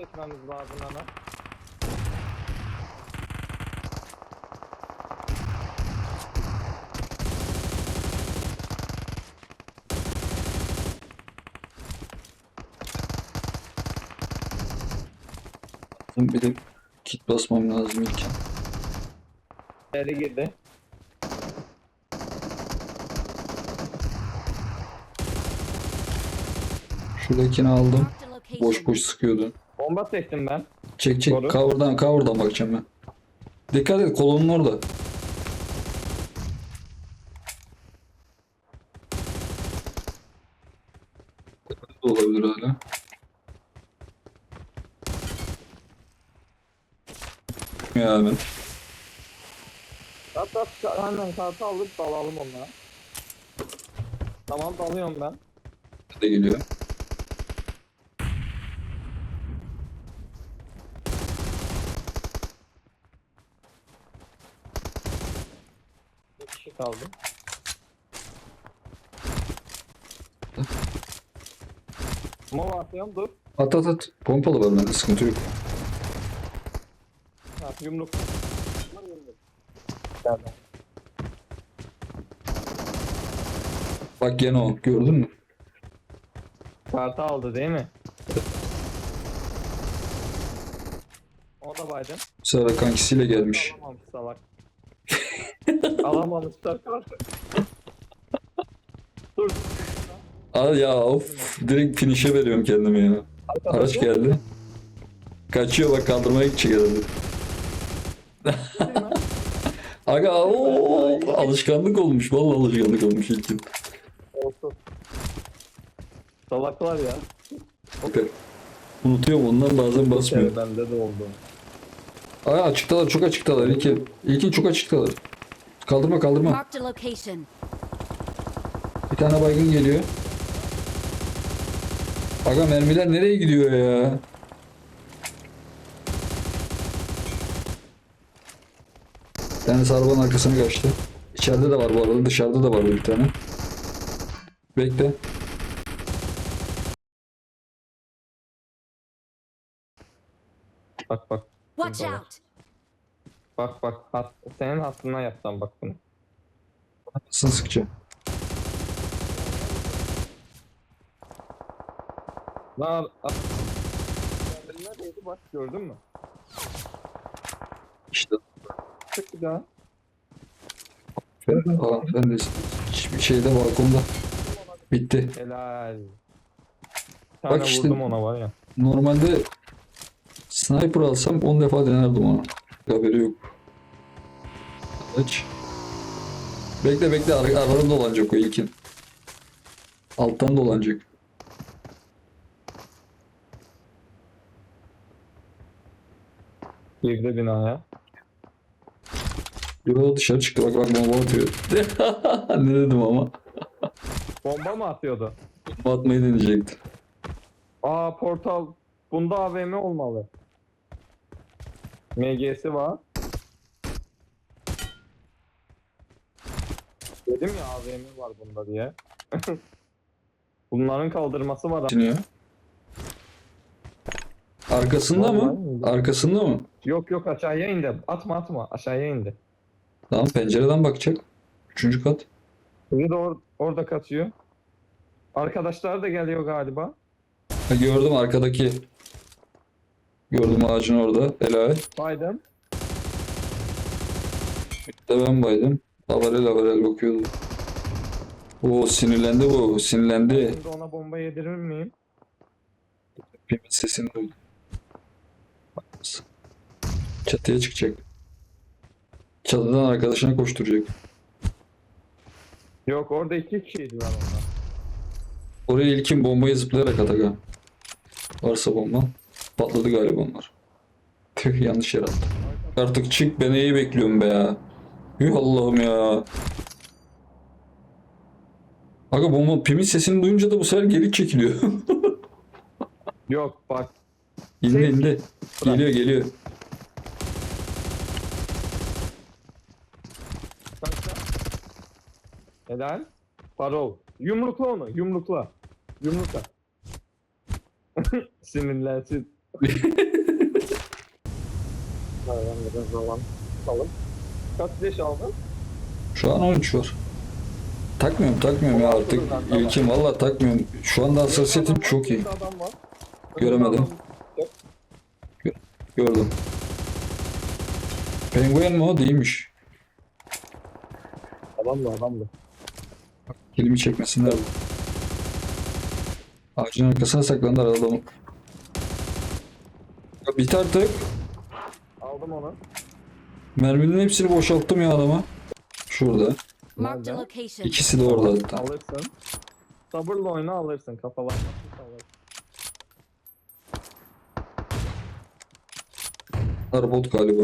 çekmemiz lazım hemen. Bir de kit basmam lazım ilk. İçeri girdi. Şuradakini aldım. Boş boş sıkıyordu. Bomba çektim ben. Çek çek. Doğru. Cover'dan, cover'dan bakacağım ben. Dikkat et kolonun orada. De olabilir hala. Ya at ka- hemen kartı alıp dalalım onlara. Tamam dalıyorum ben. de geliyor. Kaldı. Mova atıyorum dur. At at at. Pompalı var bende sıkıntı yok. Ha, yumruk. Bak gene o. Gördün mü? Kartı aldı değil mi? O da. Bu sefer kankisiyle gelmiş. Alamamış salak. Alamamışlar kartı. Dur. Aa ya of. Direkt finish'e veriyorum kendimi ya. Araç geldi. Kaçıyor bak kaldırmaya gidecek herhalde. Aga o alışkanlık olmuş. Vallahi alışkanlık olmuş ilk gün. Olsun. Salaklar ya. Okey. Unutuyorum ondan bazen basmıyor. Bende de oldu. Aa açıktalar çok açıktalar İlkin. İlkin çok açıktalar. Kaldırma kaldırma. Marked a location. Bir tane baygın geliyor. Aga mermiler nereye gidiyor ya? Bir tane arabanın arkasını kaçtı. İçeride de var bu arada. Dışarıda da vardı bir tane. Bekle. Bak bak. Watch out. Bak bak. Hat, senin hattına yapsam bak bunu. Nasıl sıkacağım? Lan at. Neredeydi bak gördün mü? İşte. Çık bir daha. Aa, ben de hiçbir şeyde balkonda. Bitti. Helal. Bir Bak tane işte- vurdum ona var ya. Normalde sniper alsam 10 defa denerdim ona. Haberi yok. Aç. Bekle bekle ar aradan dolanacak o ilkin. Alttan dolanacak. Girdi binaya. Yo dışarı çıktı bak bak bomba atıyor. ne dedim ama. Bomba mı atıyordu? Bomba atmayı deneyecekti. Aa portal. Bunda AVM olmalı. MG'si var. Dedim ya AVM var bunda diye. Bunların kaldırması var. ama. Düşünüyor. Arkasında mı? Arkasında mı? Yok yok aşağıya indi. Atma atma aşağıya indi. Tamam pencereden bakacak. Üçüncü kat. Biri de or- orada kaçıyor. Arkadaşlar da geliyor galiba. Ha, gördüm arkadaki. Gördüm ağacın orada. Helal. Biden. Bir de ben baydım. Lavarel lavarel bakıyordu. Oo sinirlendi bu. Sinirlendi. Şimdi ona bomba yedirir miyim? Pimin sesini duydum. Çatıya çıkacak. Çatıdan arkadaşına koşturacak. Yok orada iki kişiydi lan onlar. Oraya ilkin bombayı zıplayarak at aga. Varsa bomba. Patladı galiba onlar. Tüh yanlış yer attı. Artık çık ben iyi bekliyorum be ya. Yuh Allah'ım ya. Aga bomba pimin sesini duyunca da bu sefer geri çekiliyor. Yok bak. indi Çek. indi. Geliyor geliyor. Kaçta? Helal. Parol. Yumrukla onu. Yumrukla. Yumrukla. Sinirlensin. Hayvan biraz zaman. Alın. Kaç leş aldın? Şu an 13 var. Takmıyorum takmıyorum ya artık. İlkim valla takmıyorum. Şu anda hassasiyetim çok iyi. Göremedim. Gördüm. Penguen mi o? Değilmiş. Adamlı adamlı. Kilimi çekmesinler. Ağacın arkasına saklandılar adamı. Ya Bit artık. Aldım onu. Merminin hepsini boşalttım ya adama. Şurada. Marked a Nerede? location. İkisi de orada hatta. Alırsın. Sabırla oyna alırsın kafalar. Bunlar bot galiba.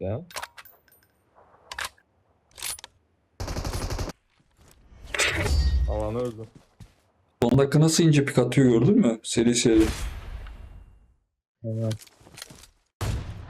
Ya. Alan öldü. Son dakika nasıl ince pik atıyor gördün mü? Seri seri. Evet.